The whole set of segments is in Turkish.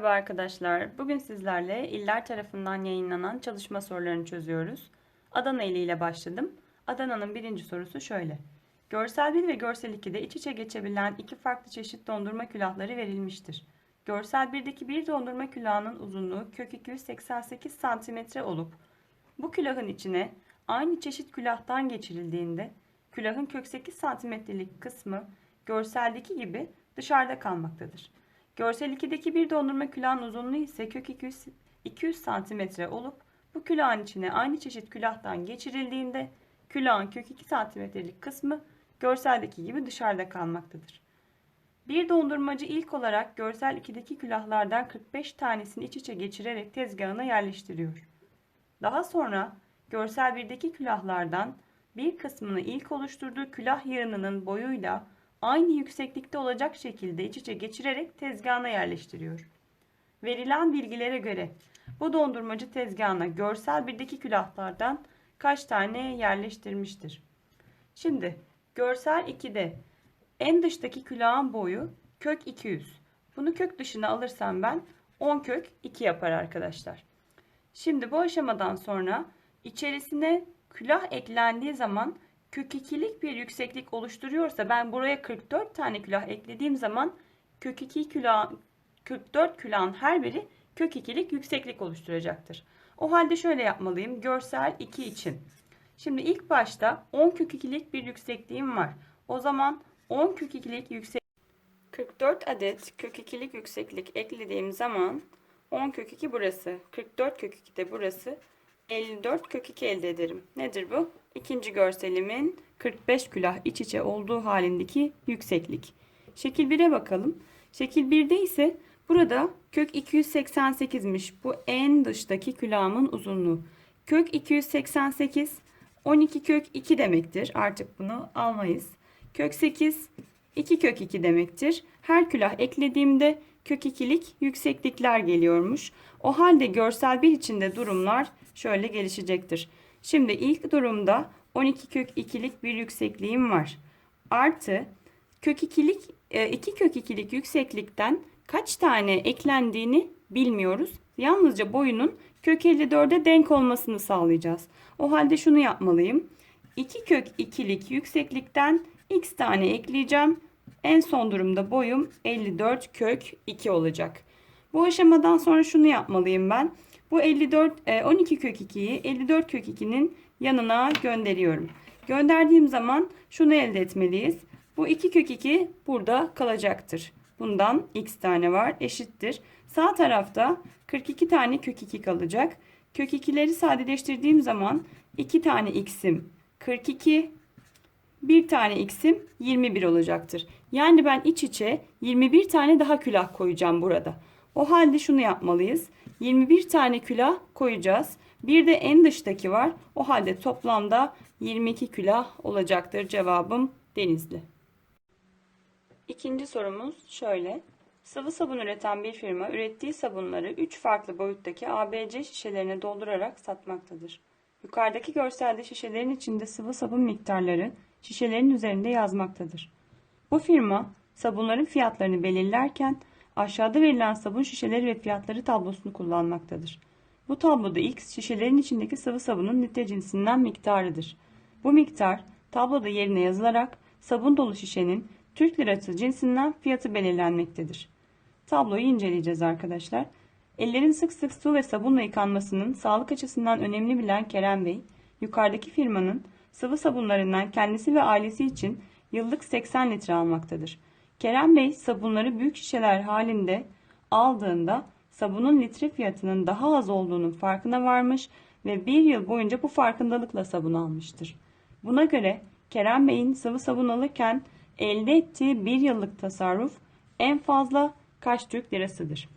Merhaba arkadaşlar. Bugün sizlerle iller tarafından yayınlanan çalışma sorularını çözüyoruz. Adana ili ile başladım. Adana'nın birinci sorusu şöyle. Görsel 1 ve görsel 2'de iç içe geçebilen iki farklı çeşit dondurma külahları verilmiştir. Görsel 1'deki bir dondurma külahının uzunluğu kök 288 cm olup bu külahın içine aynı çeşit külahtan geçirildiğinde külahın kök 8 santimetrelik kısmı görseldeki gibi dışarıda kalmaktadır. Görsel 2'deki bir dondurma külahın uzunluğu ise kök 200, 200 cm olup bu külahın içine aynı çeşit külahtan geçirildiğinde külahın kök 2 santimetrelik kısmı görseldeki gibi dışarıda kalmaktadır. Bir dondurmacı ilk olarak görsel 2'deki külahlardan 45 tanesini iç içe geçirerek tezgahına yerleştiriyor. Daha sonra görsel 1'deki külahlardan bir kısmını ilk oluşturduğu külah yığınının boyuyla aynı yükseklikte olacak şekilde iç içe geçirerek tezgahına yerleştiriyor. Verilen bilgilere göre bu dondurmacı tezgahına görsel 1'deki külahlardan kaç tane yerleştirmiştir? Şimdi görsel 2'de en dıştaki külahın boyu kök 200. Bunu kök dışına alırsam ben 10 kök 2 yapar arkadaşlar. Şimdi bu aşamadan sonra içerisine külah eklendiği zaman kök 2'lik bir yükseklik oluşturuyorsa ben buraya 44 tane külah eklediğim zaman kök 2 külah 44 külahın her biri kök 2'lik yükseklik oluşturacaktır. O halde şöyle yapmalıyım. Görsel 2 için. Şimdi ilk başta 10 kök 2'lik bir yüksekliğim var. O zaman 10 kök 2'lik yüksek 44 adet kök 2'lik yükseklik eklediğim zaman 10 kök 2 burası. 44 kök 2 de burası. 54 kök 2 elde ederim. Nedir bu? İkinci görselimin 45 külah iç içe olduğu halindeki yükseklik. Şekil 1'e bakalım. Şekil 1'de ise burada kök 288'miş. Bu en dıştaki külahımın uzunluğu. Kök 288 12 kök 2 demektir. Artık bunu almayız. Kök 8 2 kök 2 demektir. Her külah eklediğimde kök 2'lik yükseklikler geliyormuş. O halde görsel bir içinde durumlar şöyle gelişecektir. Şimdi ilk durumda 12 kök 2'lik bir yüksekliğim var. Artı kök 2'lik 2 kök 2'lik yükseklikten kaç tane eklendiğini bilmiyoruz. Yalnızca boyunun kök 54'e denk olmasını sağlayacağız. O halde şunu yapmalıyım. 2 kök 2'lik yükseklikten x tane ekleyeceğim. En son durumda boyum 54 kök 2 olacak. Bu aşamadan sonra şunu yapmalıyım ben. Bu 54 12 kök 2'yi 54 kök 2'nin yanına gönderiyorum. Gönderdiğim zaman şunu elde etmeliyiz. Bu 2 kök 2 burada kalacaktır. Bundan x tane var eşittir. Sağ tarafta 42 tane kök 2 kalacak. Kök 2'leri sadeleştirdiğim zaman 2 tane x'im 42 bir tane x'im 21 olacaktır. Yani ben iç içe 21 tane daha külah koyacağım burada. O halde şunu yapmalıyız. 21 tane külah koyacağız. Bir de en dıştaki var. O halde toplamda 22 külah olacaktır. Cevabım Denizli. İkinci sorumuz şöyle. Sıvı sabun üreten bir firma ürettiği sabunları 3 farklı boyuttaki ABC şişelerine doldurarak satmaktadır. Yukarıdaki görselde şişelerin içinde sıvı sabun miktarları şişelerin üzerinde yazmaktadır. Bu firma sabunların fiyatlarını belirlerken aşağıda verilen sabun şişeleri ve fiyatları tablosunu kullanmaktadır. Bu tabloda X şişelerin içindeki sıvı sabunun litre cinsinden miktarıdır. Bu miktar tabloda yerine yazılarak sabun dolu şişenin Türk lirası cinsinden fiyatı belirlenmektedir. Tabloyu inceleyeceğiz arkadaşlar. Ellerin sık sık su ve sabunla yıkanmasının sağlık açısından önemli bilen Kerem Bey, yukarıdaki firmanın sıvı sabunlarından kendisi ve ailesi için yıllık 80 litre almaktadır. Kerem Bey sabunları büyük şişeler halinde aldığında sabunun litre fiyatının daha az olduğunun farkına varmış ve bir yıl boyunca bu farkındalıkla sabun almıştır. Buna göre Kerem Bey'in sıvı sabun alırken elde ettiği bir yıllık tasarruf en fazla kaç Türk lirasıdır?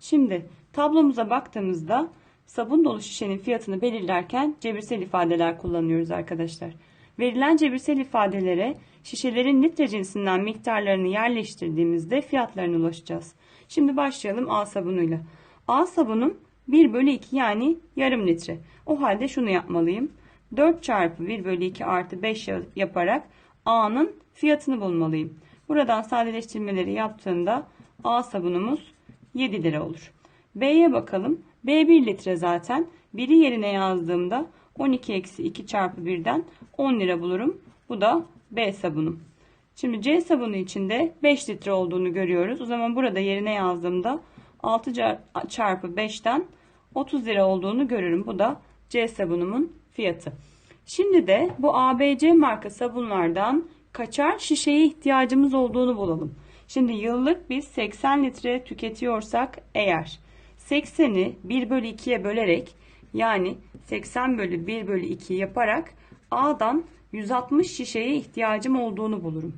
Şimdi tablomuza baktığımızda sabun dolu şişenin fiyatını belirlerken cebirsel ifadeler kullanıyoruz arkadaşlar. Verilen cebirsel ifadelere şişelerin litre cinsinden miktarlarını yerleştirdiğimizde fiyatlarına ulaşacağız. Şimdi başlayalım A sabunuyla. A sabunum 1 bölü 2 yani yarım litre. O halde şunu yapmalıyım. 4 çarpı 1 bölü 2 artı 5 yaparak A'nın fiyatını bulmalıyım. Buradan sadeleştirmeleri yaptığımda A sabunumuz 7 lira olur. B'ye bakalım. B 1 litre zaten. 1'i yerine yazdığımda 12 eksi 2 çarpı 1'den 10 lira bulurum. Bu da B sabunum. Şimdi C sabunu içinde 5 litre olduğunu görüyoruz. O zaman burada yerine yazdığımda 6 çarpı 5'ten 30 lira olduğunu görürüm. Bu da C sabunumun fiyatı. Şimdi de bu ABC marka sabunlardan kaçar şişeye ihtiyacımız olduğunu bulalım. Şimdi yıllık biz 80 litre tüketiyorsak eğer 80'i 1 bölü 2'ye bölerek yani 80 bölü 1 bölü 2 yaparak A'dan 160 şişeye ihtiyacım olduğunu bulurum.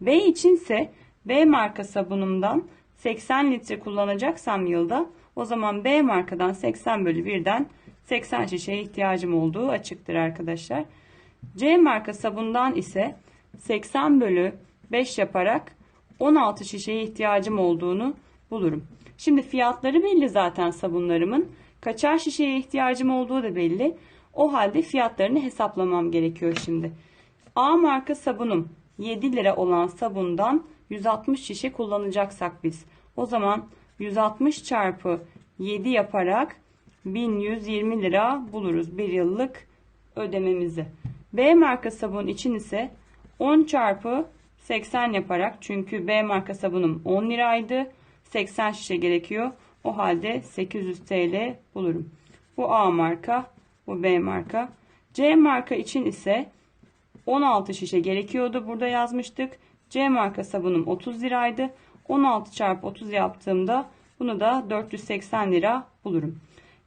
B içinse B marka sabunumdan 80 litre kullanacaksam yılda o zaman B markadan 80 bölü 1'den 80 şişeye ihtiyacım olduğu açıktır arkadaşlar. C marka sabundan ise 80 bölü 5 yaparak 16 şişeye ihtiyacım olduğunu bulurum. Şimdi fiyatları belli zaten sabunlarımın. Kaçar şişeye ihtiyacım olduğu da belli. O halde fiyatlarını hesaplamam gerekiyor şimdi. A marka sabunum 7 lira olan sabundan 160 şişe kullanacaksak biz. O zaman 160 çarpı 7 yaparak 1120 lira buluruz bir yıllık ödememizi. B marka sabun için ise 10 çarpı 80 yaparak çünkü B marka sabunum 10 liraydı. 80 şişe gerekiyor. O halde 800 TL bulurum. Bu A marka, bu B marka. C marka için ise 16 şişe gerekiyordu. Burada yazmıştık. C marka sabunum 30 liraydı. 16 çarpı 30 yaptığımda bunu da 480 lira bulurum.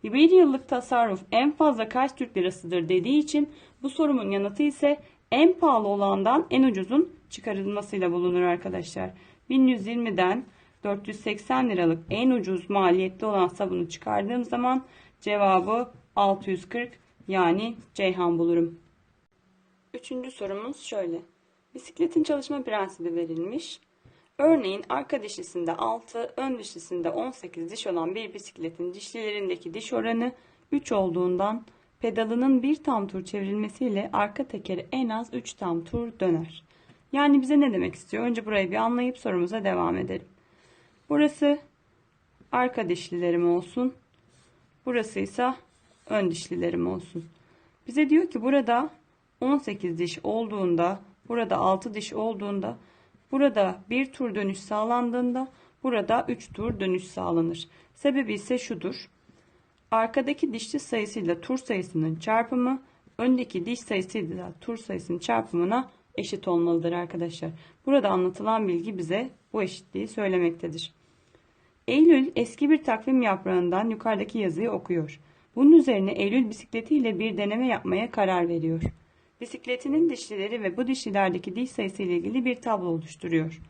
Bir yıllık tasarruf en fazla kaç Türk lirasıdır dediği için bu sorumun yanıtı ise en pahalı olandan en ucuzun çıkarılmasıyla bulunur arkadaşlar. 1120'den 480 liralık en ucuz maliyetli olan sabunu çıkardığım zaman cevabı 640 yani Ceyhan bulurum. Üçüncü sorumuz şöyle. Bisikletin çalışma prensibi verilmiş. Örneğin arka dişlisinde 6, ön dişlisinde 18 diş olan bir bisikletin dişlilerindeki diş oranı 3 olduğundan pedalının bir tam tur çevrilmesiyle arka tekeri en az 3 tam tur döner. Yani bize ne demek istiyor? Önce burayı bir anlayıp sorumuza devam edelim. Burası arka dişlilerim olsun. Burası ise ön dişlilerim olsun. Bize diyor ki burada 18 diş olduğunda, burada 6 diş olduğunda, burada bir tur dönüş sağlandığında, burada 3 tur dönüş sağlanır. Sebebi ise şudur. Arkadaki dişli sayısıyla tur sayısının çarpımı, öndeki diş sayısıyla tur sayısının çarpımına eşit olmalıdır arkadaşlar. Burada anlatılan bilgi bize bu eşitliği söylemektedir. Eylül eski bir takvim yaprağından yukarıdaki yazıyı okuyor. Bunun üzerine Eylül bisikletiyle bir deneme yapmaya karar veriyor. Bisikletinin dişlileri ve bu dişlilerdeki diş sayısı ile ilgili bir tablo oluşturuyor.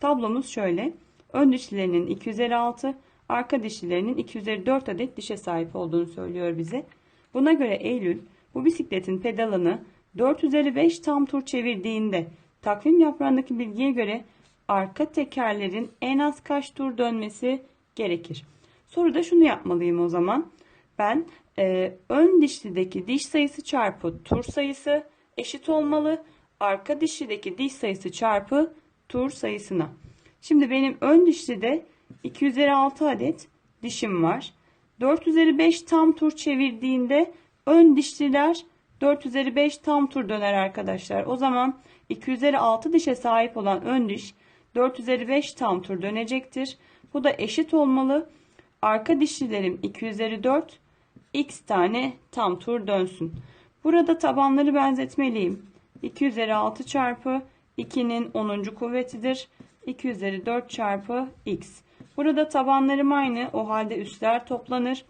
Tablomuz şöyle. Ön dişlilerinin 256, arka dişlilerinin 254 adet dişe sahip olduğunu söylüyor bize. Buna göre Eylül bu bisikletin pedalını 4 üzeri 5 tam tur çevirdiğinde takvim yaprağındaki bilgiye göre arka tekerlerin en az kaç tur dönmesi gerekir? Soruda şunu yapmalıyım o zaman. Ben e, ön dişlideki diş sayısı çarpı tur sayısı eşit olmalı. Arka dişlideki diş sayısı çarpı tur sayısına. Şimdi benim ön dişlide 2 üzeri 6 adet dişim var. 4 üzeri 5 tam tur çevirdiğinde ön dişliler 4 üzeri 5 tam tur döner arkadaşlar. O zaman 2 üzeri 6 dişe sahip olan ön diş 4 üzeri 5 tam tur dönecektir. Bu da eşit olmalı. Arka dişlilerim 2 üzeri 4 x tane tam tur dönsün. Burada tabanları benzetmeliyim. 2 üzeri 6 çarpı 2'nin 10. kuvvetidir. 2 üzeri 4 çarpı x. Burada tabanlarım aynı. O halde üstler toplanır.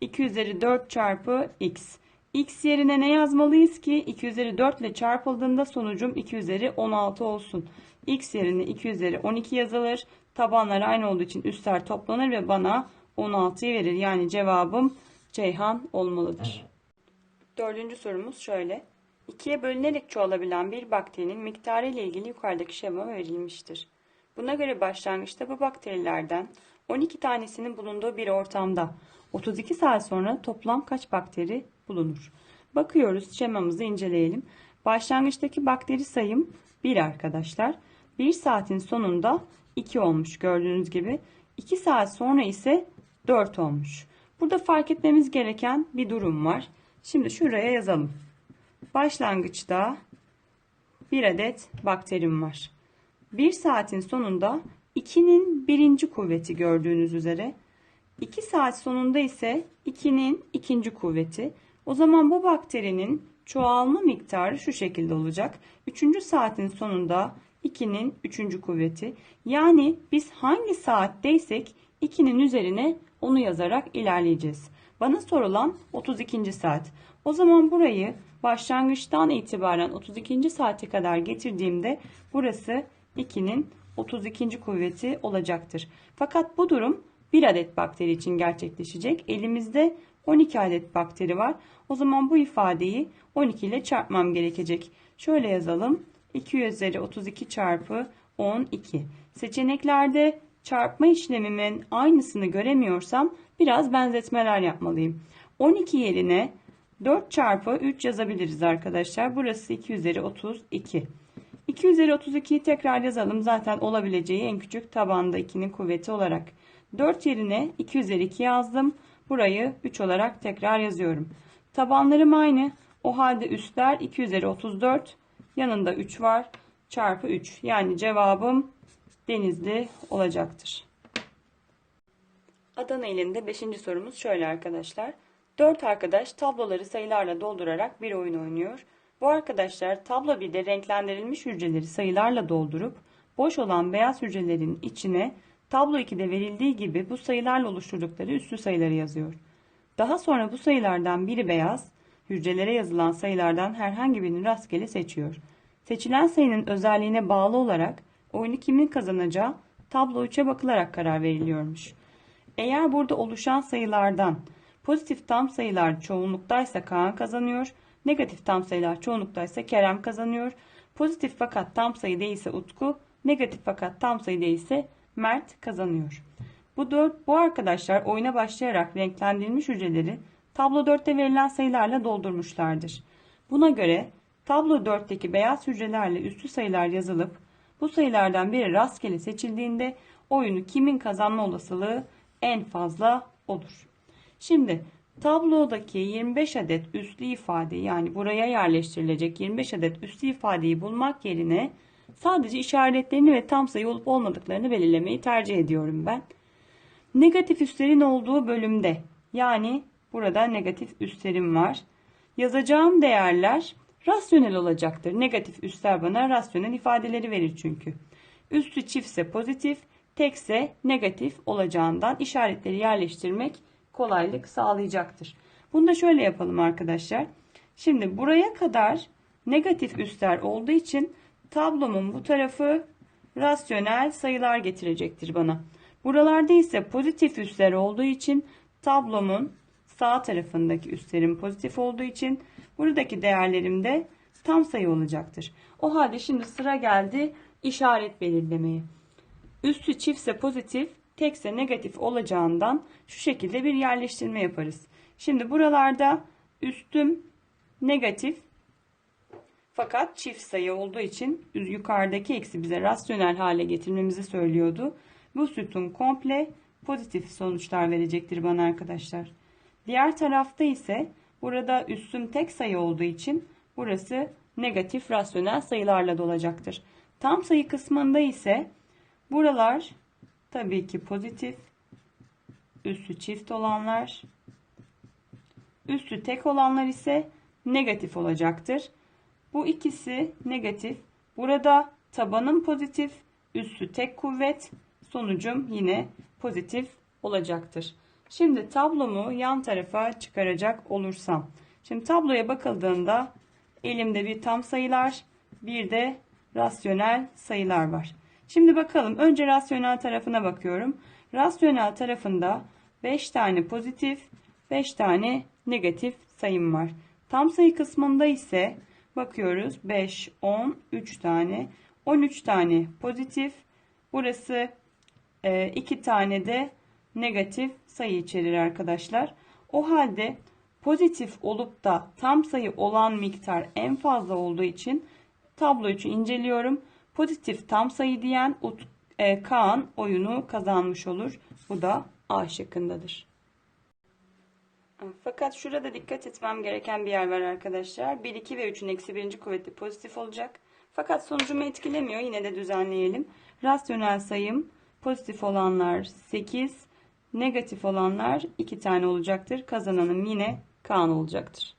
2 üzeri 4 çarpı x. x yerine ne yazmalıyız ki? 2 üzeri 4 ile çarpıldığında sonucum 2 üzeri 16 olsun. x yerine 2 üzeri 12 yazılır. Tabanlar aynı olduğu için üstler toplanır ve bana 16'yı verir. Yani cevabım Ceyhan olmalıdır. Dördüncü sorumuz şöyle. İkiye bölünerek çoğalabilen bir bakterinin miktarı ile ilgili yukarıdaki şema verilmiştir. Buna göre başlangıçta bu bakterilerden 12 tanesinin bulunduğu bir ortamda 32 saat sonra toplam kaç bakteri bulunur? Bakıyoruz şemamızı inceleyelim. Başlangıçtaki bakteri sayım 1 arkadaşlar. 1 saatin sonunda 2 olmuş gördüğünüz gibi. 2 saat sonra ise 4 olmuş. Burada fark etmemiz gereken bir durum var. Şimdi şuraya yazalım. Başlangıçta bir adet bakterim var. Bir saatin sonunda 2'nin birinci kuvveti gördüğünüz üzere. 2 saat sonunda ise 2'nin ikinci kuvveti. O zaman bu bakterinin çoğalma miktarı şu şekilde olacak. 3. saatin sonunda 2'nin 3. kuvveti. Yani biz hangi saatteysek 2'nin üzerine onu yazarak ilerleyeceğiz. Bana sorulan 32. saat. O zaman burayı başlangıçtan itibaren 32. saate kadar getirdiğimde burası 2'nin 32. kuvveti olacaktır. Fakat bu durum bir adet bakteri için gerçekleşecek. Elimizde 12 adet bakteri var. O zaman bu ifadeyi 12 ile çarpmam gerekecek. Şöyle yazalım. 2 üzeri 32 çarpı 12. Seçeneklerde çarpma işlemimin aynısını göremiyorsam biraz benzetmeler yapmalıyım. 12 yerine 4 çarpı 3 yazabiliriz arkadaşlar. Burası 2 üzeri 32. 2 üzeri 32'yi tekrar yazalım. Zaten olabileceği en küçük tabanda 2'nin kuvveti olarak. 4 yerine 2 üzeri 2 yazdım. Burayı 3 olarak tekrar yazıyorum. Tabanlarım aynı. O halde üstler 2 üzeri 34. Yanında 3 var. Çarpı 3. Yani cevabım denizli olacaktır. Adana ilinde 5. sorumuz şöyle arkadaşlar. 4 arkadaş tabloları sayılarla doldurarak bir oyun oynuyor. Bu arkadaşlar tablo 1'de renklendirilmiş hücreleri sayılarla doldurup boş olan beyaz hücrelerin içine tablo 2'de verildiği gibi bu sayılarla oluşturdukları üslü sayıları yazıyor. Daha sonra bu sayılardan biri beyaz, hücrelere yazılan sayılardan herhangi birini rastgele seçiyor. Seçilen sayının özelliğine bağlı olarak oyunu kimin kazanacağı tablo 3'e bakılarak karar veriliyormuş. Eğer burada oluşan sayılardan pozitif tam sayılar çoğunluktaysa Kaan kazanıyor, negatif tam sayılar çoğunluktaysa Kerem kazanıyor, pozitif fakat tam sayı değilse Utku, negatif fakat tam sayı değilse Mert kazanıyor. Bu, dört, bu arkadaşlar oyuna başlayarak renklendirilmiş hücreleri tablo 4'te verilen sayılarla doldurmuşlardır. Buna göre tablo 4'teki beyaz hücrelerle üstü sayılar yazılıp bu sayılardan biri rastgele seçildiğinde oyunu kimin kazanma olasılığı en fazla olur. Şimdi tablodaki 25 adet üslü ifade yani buraya yerleştirilecek 25 adet üslü ifadeyi bulmak yerine sadece işaretlerini ve tam sayı olup olmadıklarını belirlemeyi tercih ediyorum ben. Negatif üslerin olduğu bölümde yani burada negatif üslerim var. Yazacağım değerler rasyonel olacaktır. Negatif üsler bana rasyonel ifadeleri verir çünkü. Üstü çiftse pozitif, tekse negatif olacağından işaretleri yerleştirmek kolaylık sağlayacaktır. Bunu da şöyle yapalım arkadaşlar. Şimdi buraya kadar negatif üsler olduğu için tablomun bu tarafı rasyonel sayılar getirecektir bana. Buralarda ise pozitif üsler olduğu için tablomun sağ tarafındaki üslerim pozitif olduğu için buradaki değerlerim de tam sayı olacaktır. O halde şimdi sıra geldi işaret belirlemeye. Üstü çiftse pozitif, tekse negatif olacağından şu şekilde bir yerleştirme yaparız. Şimdi buralarda üstüm negatif fakat çift sayı olduğu için yukarıdaki eksi bize rasyonel hale getirmemizi söylüyordu. Bu sütun komple pozitif sonuçlar verecektir bana arkadaşlar. Diğer tarafta ise burada üstüm tek sayı olduğu için burası negatif rasyonel sayılarla dolacaktır. Tam sayı kısmında ise buralar tabii ki pozitif, üstü çift olanlar, üstü tek olanlar ise negatif olacaktır. Bu ikisi negatif. Burada tabanım pozitif, üstü tek kuvvet, sonucum yine pozitif olacaktır. Şimdi tablomu yan tarafa çıkaracak olursam. Şimdi tabloya bakıldığında elimde bir tam sayılar, bir de rasyonel sayılar var. Şimdi bakalım önce rasyonel tarafına bakıyorum. Rasyonel tarafında 5 tane pozitif, 5 tane negatif sayım var. Tam sayı kısmında ise bakıyoruz 5, 10, 3 tane, 13 tane pozitif. Burası e, iki tane de negatif sayı içerir arkadaşlar. O halde pozitif olup da tam sayı olan miktar en fazla olduğu için tablo için inceliyorum. Pozitif tam sayı diyen e, Kaan oyunu kazanmış olur. Bu da A şıkkındadır. Fakat şurada dikkat etmem gereken bir yer var arkadaşlar. 1, 2 ve 3'ün eksi birinci kuvveti pozitif olacak. Fakat sonucumu etkilemiyor. Yine de düzenleyelim. Rasyonel sayım pozitif olanlar 8, negatif olanlar 2 tane olacaktır. Kazananım yine Kaan olacaktır.